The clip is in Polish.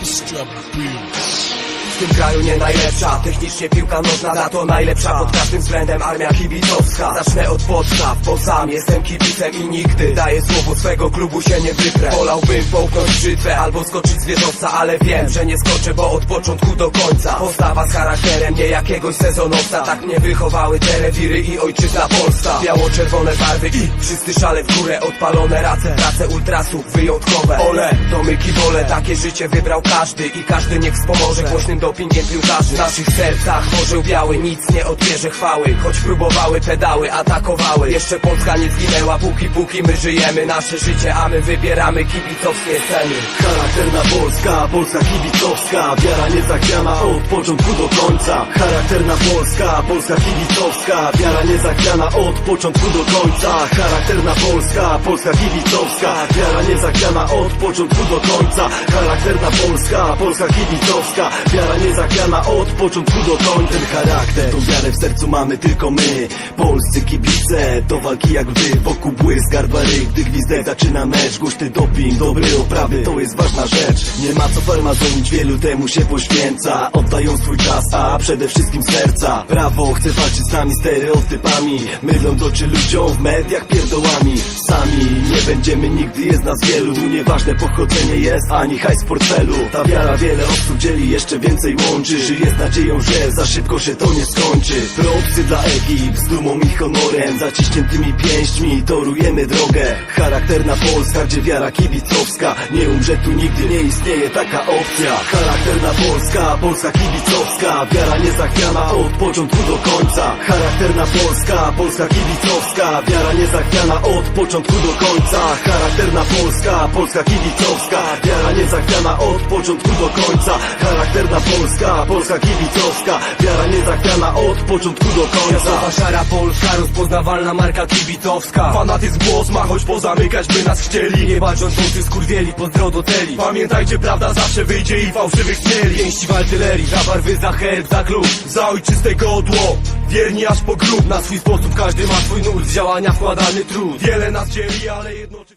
Orchestra Blues. Tym kraju nie najlepsza. Technicznie piłka nożna za to najlepsza. Pod każdym względem armia kibicowska. Zacznę od podstaw, bo sam jestem kibicem I nigdy daję słowo swego klubu się nie wyprę. Wolałbym połknąć brzytwę albo skoczyć z wieżowca Ale wiem, że nie skoczę, bo od początku do końca. Postawa z charakterem nie jakiegoś sezonowca. Tak mnie wychowały te rewiry i ojczyzna Polska. Biało-czerwone barwy i wszyscy szale w górę Odpalone race, prace ultrasów wyjątkowe. Ole, to my kibole, takie życie wybrał każdy I każdy niech wspomoże. Głośnym dopingiem piłkarzy W naszych sercach. Orzeł biały, nic nie odbierze chwały. Choć próbowały pedały, atakowały. Jeszcze Polska nie zginęła, póki póki my żyjemy. Nasze życie, a my wybieramy kibicowskie sceny. Charakterna Polska, Polska kibicowska. Wiara niezachwiana od początku do końca. Charakterna Polska, Polska kibicowska. Wiara niezachwiana od początku do końca. Charakterna Polska, Polska kibicowska. Wiara niezachwiana od początku do końca. Charakterna Polska, Polska kibicowska. Wiara niezachwiana od początku do końca. Ten charakter, tą wiarę w sercu mamy tylko my. Polscy kibice, to walki jak wy. Wokół błysk, gardła ryk, gdy gwizdek zaczyna mecz. Głośny doping, dobre oprawy, to jest ważna rzecz. Nie ma co farmazonić, wielu temu się poświęca. Oddają swój czas, a przede wszystkim serca. Prawo chce walczyć z nami stereotypami. Mylą oczy ludziom w mediach pierdołami. Sami nie będziemy nigdy, jest nas wielu. Nieważne pochodzenie jest, ani hajs w portfelu. Ta wiara wiele osób dzieli, jeszcze więcej łączy. Żyje z nadzieją, że za szybko się to nie skończy. Propsy dla ekip, z dumą i honorem. Zaciśniętymi pięśćmi torujemy drogę. Charakterna Polska, gdzie wiara kibicowska Nie umrze tu nigdy, nie istnieje taka opcja. Charakterna Polska, Polska kibicowska. Wiara niezachwiana od początku do końca. Charakterna Polska, Polska kibicowska. Wiara niezachwiana od początku do końca. Charakterna Polska, Polska kibicowska. Wiara niezachwiana od początku do końca. Charakterna Polska, Polska kibicowska. Wiara niezachwiana od początku do końca. Cała szara Polska, rozpoznawalna marka kibicowska. Fanatyzm głos ma, choć pozamykać by nas chcieli. Nie rządzący skurwieli, do teli Pamiętajcie, prawda zawsze wyjdzie i fałszywych śmieli. Pięści w artylerii, za barwy, za herb, za klub Za ojczyste godło, wierni aż po grób. Na swój sposób każdy ma swój nurt, z działania wkładany trud. Wiele nas dzieli, ale jednoczy